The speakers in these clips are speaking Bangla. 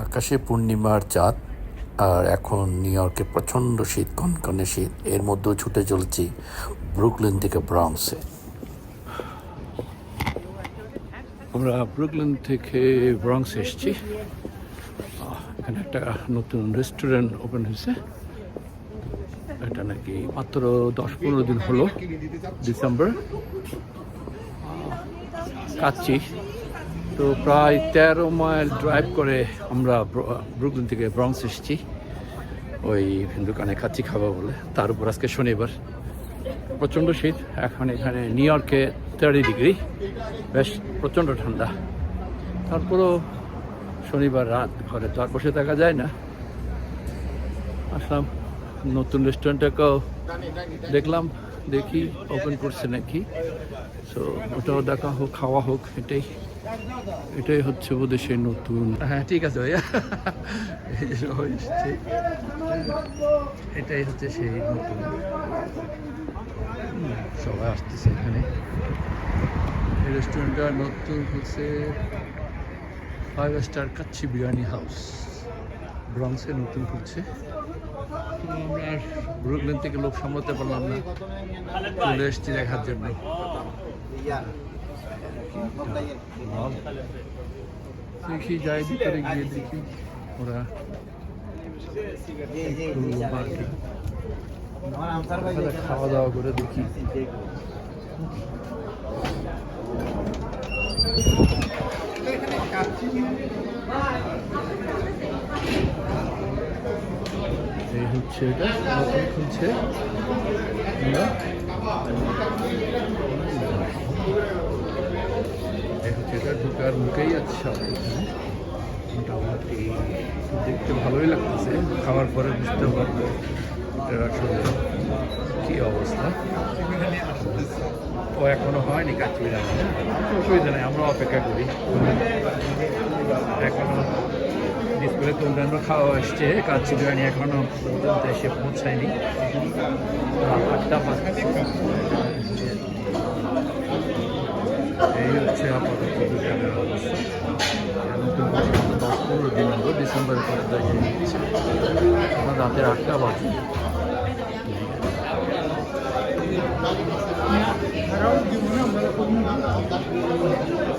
আকাশে পূর্ণিমার চাঁদ আর এখন নিউ ইয়র্কে প্রচণ্ড শীত, কনকনে শীত। এর মধ্যেও ছুটে চলছি ব্রুকলিন থেকে ব্রঙ্কসে আমরা ব্রুকলিন থেকে ব্রঙ্কস এসেছি। এখানে একটা নতুন রেস্টুরেন্ট ওপেন হয়েছে। এটা নাকি মাত্র দশ পনেরো দিন হলো, ডিসেম্বর। কাচ্ছি তো প্রায় তেরো মাইল ড্রাইভ করে আমরা ব্রুকলিন থেকে ব্রঙ্কস এসেছি। ওই দোকানে খাচ্ছি, খাব বলে। তার উপর আজকে শনিবার। প্রচণ্ড শীত। এখন এখানে নিউ ইয়র্কে থার্টি ডিগ্রি বেশ প্রচণ্ড ঠান্ডা। তারপরও শনিবার রাত ঘরে তো আর বসে থাকা যায় না। আসলাম নতুন রেস্টুরেন্টটাকেও দেখলাম। দেখি ওপেন করছে নাকি। সো ওটাও দেখা হোক, খাওয়া হোক, এটাই। এটাই হচ্ছে বোধহয় সেই নতুন হ্যাঁ ঠিক আছে ভাইয়া। এটাই হচ্ছে সেই নতুন। সবাই আসতেছে এখানে। রেস্টুরেন্টটা নতুন হচ্ছে five star kacchi biryani house ব্রংসে নতুন তো আমরা আর ব্রুকলিন থেকে লোক সামলাতে পারলাম না। চলে এসেছি দেখার জন্য। দেখি যাই ভিতরে গিয়ে দেখি ওরা খাওয়া দাওয়া করে দেখি এই হচ্ছে এটা খুলছে। ঢোকার মুখেই আছে এখানে মোটামুটি দেখতে ভালোই লাগতেছে। খাওয়ার পরে বুঝতে পারব এটার আসলে কী অবস্থা। ও এখনও হয়নি কাজ বিরিয়ানি অসুবিধা নেই, আমরা অপেক্ষা করি। এখনও ডিসপ্লে তো অন্যান্য খাওয়া এসছে। কাচ্চি বিরিয়ানি এখনও এসে পৌঁছায়নি। রাত আটটা বাজছে এই হচ্ছে আপাতত দোকানের অবস্থা নতুন বছর দশ পনেরো দিন হলো ডিসেম্বরের পরে দাঁড়িয়ে নিচ্ছে আমার রাতের আটটা বাজে আমরা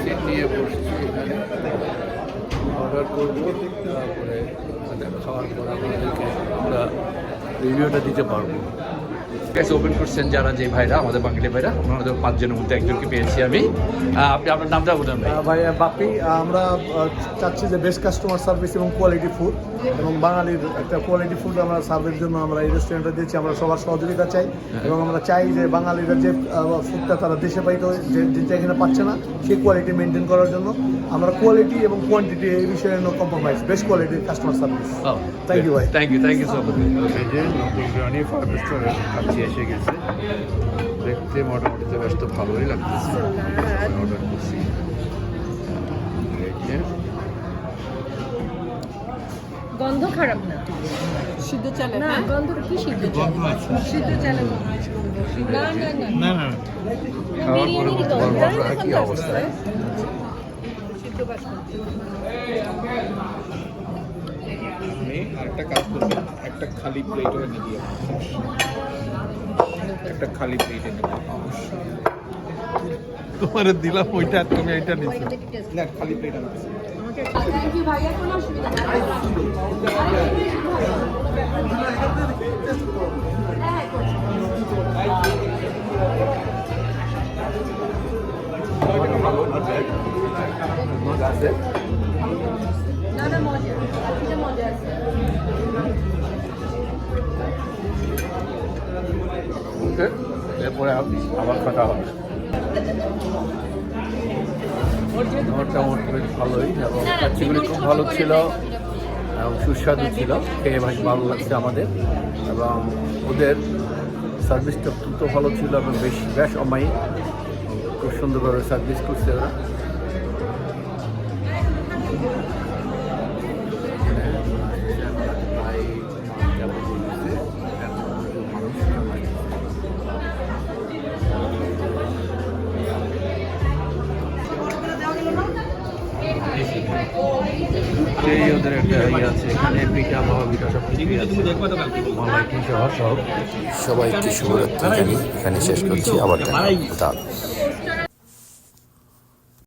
সিট নিয়ে বসছি এখানে অর্ডার করব তারপরে ওখানে খাওয়ার পর আপনাদেরকে আমরা রিভিউটা দিতে পারব গ্যাস ওপেন করছেন যারা যে ভাইরা আমাদের বাঙালি ভাইরা ওনাদের পাঁচজনের মধ্যে একজনকে পেয়েছি আমি। আপনি আপনার নামটা বলুন ভাই ভাই বাপি আমরা চাচ্ছি যে বেস্ট কাস্টমার সার্ভিস এবং কোয়ালিটি ফুড এবং বাঙালির একটা কোয়ালিটি ফুড আমরা সার্ভের জন্য আমরা এই রেস্টুরেন্টে দিচ্ছি আমরা সবার সহযোগিতা চাই এবং আমরা চাই যে বাঙালিরা যে ফুডটা তারা দেশে পাইতে যে যেটা এখানে পাচ্ছে না সেই কোয়ালিটি মেনটেন করার জন্য আমরা কোয়ালিটি এবং কোয়ান্টিটি এই বিষয়ে নো কম্প্রোমাইজ বেস্ট কোয়ালিটির কাস্টমার সার্ভিস Thank you, ভাই। Thank you thank you so much কাছে এসে গেছে। দেখতে মোটামুটি তো বেশ তো ভালোই লাগতেছে। অর্ডার করছি। গন্ধ খারাপ না? সিদ্ধ চালের না হ্যাঁ? গন্ধ কি সিদ্ধ সিদ্ধ চাল না না না। খাওয়ার পরে বুঝতে পারব আমরা কি অবস্থা? সিদ্ধ আপনি আরেকটা কাজ করবেন একটা খালি প্লেট এনে দিয়ে একটা খালি প্লেট এনে। তোমার দিলাম ওইটা তুমি এটা নিচ্ছো না খালি প্লেট আনতে থ্যাংক ইউ ভাইয়া কোনো অসুবিধা নেই হ্যাঁ, হ্যাঁ, ওকে এরপরে আবার কথা হবে। মোটামুটি ভালোই এবং কাচ্চিগুলি খুব ভালো ছিল এবং সুস্বাদু ছিল খেয়ে বেশ ভালো লাগছে আমাদের। এবং ওদের সার্ভিসটা অত্যন্ত ভালো ছিল এবং বেশ বেশ অমায়িক। খুব সুন্দরভাবে সার্ভিস করছে ওরা। ওদের একটা ইয়ে আছে, এখানে পিঠা মামা পিঠা সব কিছুই পিঠা, সব। সবাইকে শুভরাত্রি জানি এখানে শেষ করছি। আবার।